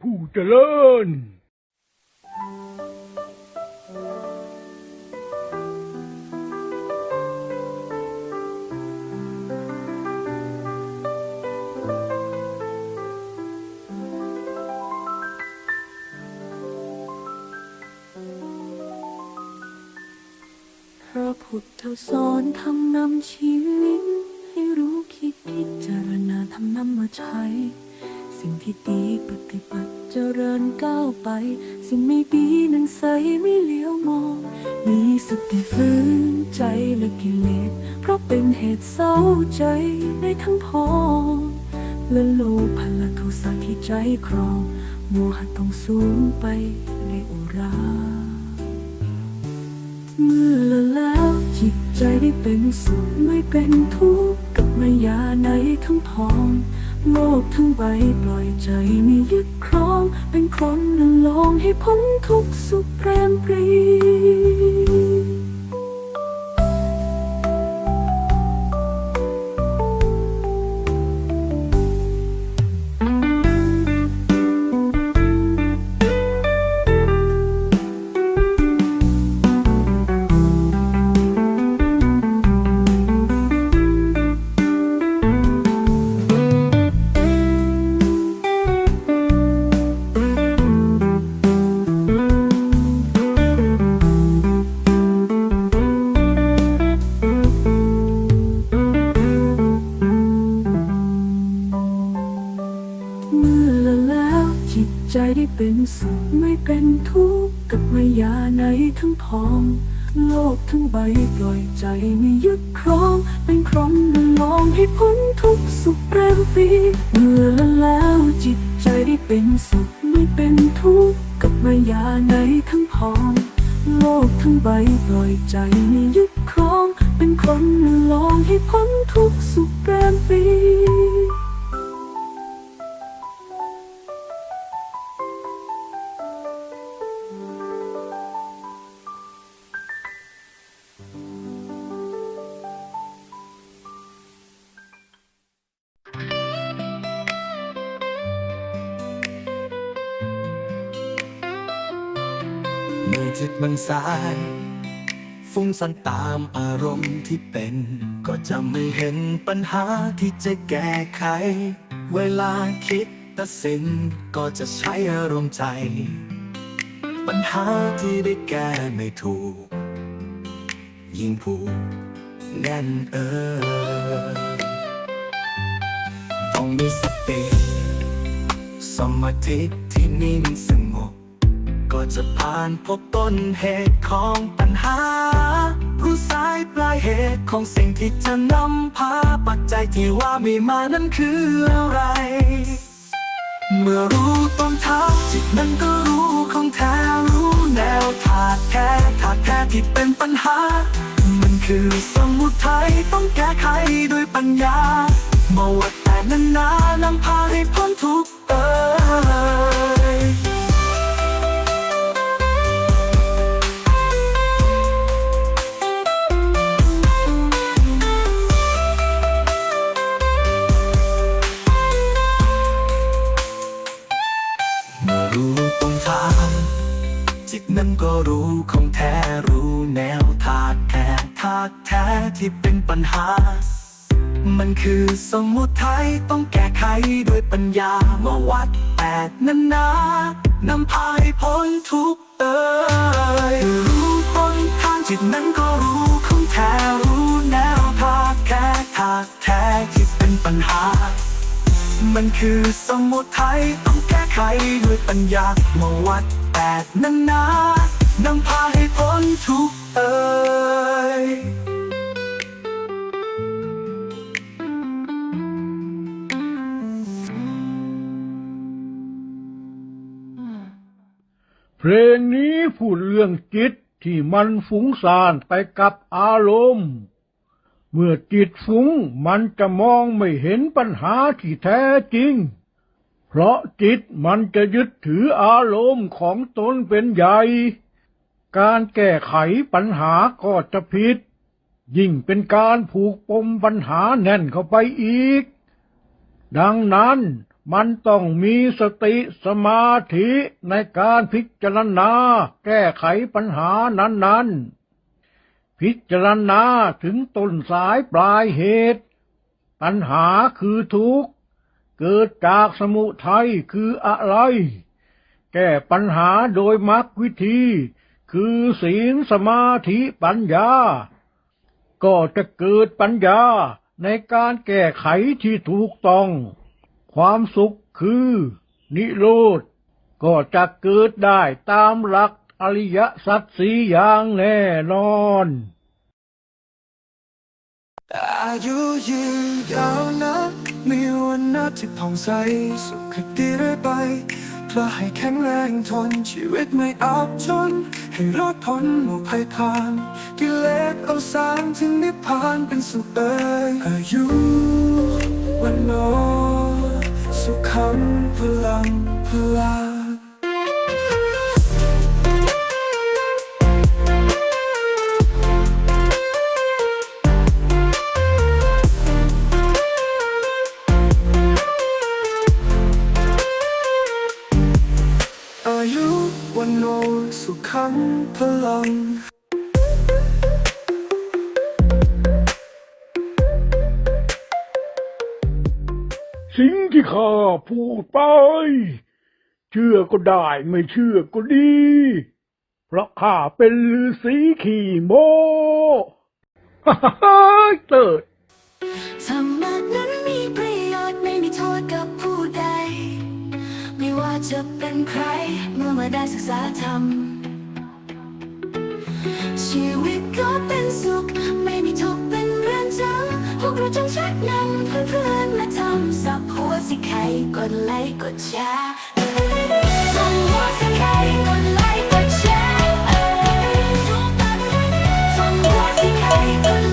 ผู้เจริญพระพุทธสอนทำนำชีวิต ให้รู้คิดพิจารณาทำนำมาใช้ สิ่งที่ดีปฏิบัติเจริญก้าวไป สิ่งไม่ดีนั้นใสไม่เลี้ยวมอง มีสติฟื้นใจและกิเลสเพราะเป็นเหตุเศร้าใจในทั้งพองและโลภละโทสะที่ใจครองโมหะต้องสูญไปในอุราเมื่อละแล้วจิตใจได้เป็นสุขไม่เป็นทุกข์กับมายาในทั้งพอง โลกทั้งใบปล่อยใจไม่ยึดครอง เป็นคนละลองให้พ้นทุกสุขแปรมปรี เป็นสุขไม่เป็นทุกข์กับมายาในทั้งพอง โลกทั้งใบปล่อยใจไม่ยึดครอง เป็นครองละลองให้พ้นทุกสุขแปรปรีเมื่อแล้วจิตใจได้เป็นสุขไม่เป็นทุกข์กับมายาในทั้งพอง โลกทั้งใบปล่อยใจไม่ยึดครอง เป็นคนละลองให้พ้นทุกสุขแปรป จิตมันสาย ฟุ้งซ่านตามอารมณ์ที่เป็น ก็จะไม่เห็นปัญหาที่จะแก้ไข เวลาคิดตัดสินก็จะใช้อารมณ์ใจ ปัญหาที่ได้แก้ไม่ถูก ยิ่งผูกแน่นเออต้องมีสติสมาธิที่นิ่งสงบ จะผ่านพบต้นเหตุของปัญหา รู้สายปลายเหตุของสิ่งที่จะนำพาปัจจัยที่ว่ามีมานั้นคืออะไร เมื่อรู้ต้นทางจิตนั้นก็รู้ของแท้รู้แนวถาดแท้ถาดแท้ที่เป็นปัญหา มันคือสมุทัยต้องแก้ไขด้วยปัญญาเมาวัด รู้ของแท้รู้แนวทางแท้ทางแท้ที่เป็นปัญหา มันคือสมุทัยต้องแก้ไขด้วยปัญญามาวัดแปดนั้นนะนำพาให้พ้นทุกเอ่ยรู้พ้นทางจิตนั้นก็รู้ของแท้รู้แนวทางแท้ทางแท้ที่เป็นปัญหา มันคือสมุทัยต้องแก้ไขด้วยปัญญามาวัดแปดนั้นนะ นำพาให้พ้นทุกข์เอ่ยเพลงนี้พูดเรื่องจิตที่มันฟุ้งซ่านไปกับอารมณ์ เมื่อจิตฟุ้งมันจะมองไม่เห็นปัญหาที่แท้จริง เพราะจิตมันจะยึดถืออารมณ์ของตนเป็นใหญ่ การแก้ไขปัญหาก็จะผิด ยิ่งเป็นการผูกปมปัญหาแน่นเข้าไปอีก ดังนั้นมันต้องมีสติสมาธิในการพิจารณาแก้ไขปัญหานั้นๆ พิจารณาถึงต้นสายปลายเหตุ ปัญหาคือทุกข์ เกิดจากสมุทัยคืออะไร แก้ปัญหาโดยมรรควิธี คือศีลสมาธิปัญญา ก็จะเกิดปัญญาในการแก้ไขที่ถูกต้อง ความสุขคือ นิโรธ ก็จะเกิดได้ตามหลักอริยสัจสีอย่างแน่นอนอายุยืนยาวนะมีวันนัดที่ผ่องใส สุขดีเรื่อยไปเพื่อให้แข็งแรงทนชีวิตไม่อับจน ให้รอดพ้นหมู่ภัยผ่านกิเลสเอาสารถึงนิพพานเป็นสุขเอ่ยอายุวันโนสุขังพลังพลา สิ่งที่ข้าพูดไป เชื่อก็ได้ไม่เชื่อก็ดี เพราะข้าเป็นฤาษีขี่โมฮ่าฮ่าฮ่าเติดธรรมะนั้นมีประโยชน์ไม่มีโทษกับผู้ใด ไม่ว่าจะเป็นใคร เมื่อมาได้ศึกษาธรรม ชีวิตก็เป็นสุข ไม่มีทุกข์เป็นเรื่องพวกเราจงชักนำเพื่อนๆมาทำสับหัสิไลค์กดแชร์ส่กดไลค์ชร์ส่งหัสิใคร